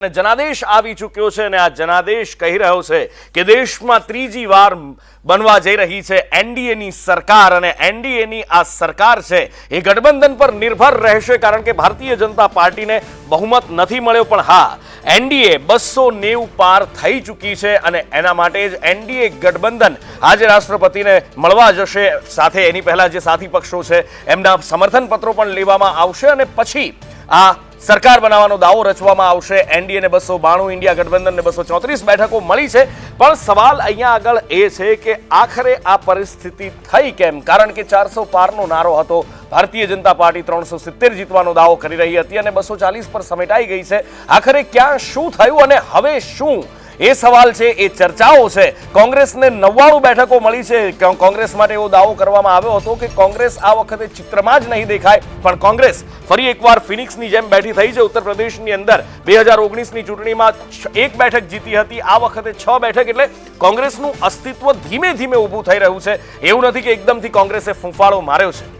જનાદેશ આવી ચૂક્યો છે અને આ જનાદેશ કહી રહ્યો છે કે દેશમાં ત્રીજી વાર બનવા જઈ રહી છે એનડીએની સરકાર અને એનડીએની આ સરકાર છે એ ગઠબંધન પર નિર્ભર રહેશે કારણ કે ભારતીય જનતા પાર્ટીને બહુમત નથી મળ્યો, પણ હા, એનડીએ બસો નેવું પાર થઈ ચૂકી છે અને એના માટે જ એનડીએ ગઠબંધન આજે રાષ્ટ્રપતિને મળવા જશે. સાથે એની પહેલાં જે સાથી પક્ષો છે, એમના સમર્થન પત્રો પણ લેવામાં આવશે અને પછી આ સરકાર બનાવવાનો દાવો રચવામાં આવશે. એનડીએને બસો બાણું, ઇન્ડિયા ગઠબંધનને બસો ચોત્રીસ બેઠકો મળી છે. પણ સવાલ અહીંયા આગળ એ છે કે આખરે આ પરિસ્થિતિ થઈ કેમ? કારણ કે ચારસો પારનો નારો હતો. ભારતીય જનતા પાર્ટી ત્રણસો સિત્તેર જીતવાનો દાવો કરી રહી હતી અને બસો ચાલીસ પર સમેટાઈ ગઈ છે. આખરે ક્યાં શું થયું અને હવે શું? એ સવાલ છે, એ ચર્ચાઓ છે. કોંગ્રેસને નવ્વાણું બેઠકો મળી છે. કોંગ્રેસ માટે એવો દાવો કરવામાં આવ્યો હતો કે કોંગ્રેસ આ વખતે ચિત્રમાં જ નહીં દેખાય, પણ કોંગ્રેસ ફરી એકવાર ફિનિક્સની જેમ બેઠી થઈ છે. ઉત્તર પ્રદેશની અંદર બે હજાર ઓગણીસની ચૂંટણીમાં એક બેઠક જીતી હતી. આ વખતે છ બેઠક એટલે કોંગ્રેસનું અસ્તિત્વ ધીમે ધીમે ઊભું થઈ રહ્યું છે. એવું નથી કે એકદમથી કોંગ્રેસે ફૂંફાળો માર્યો છે.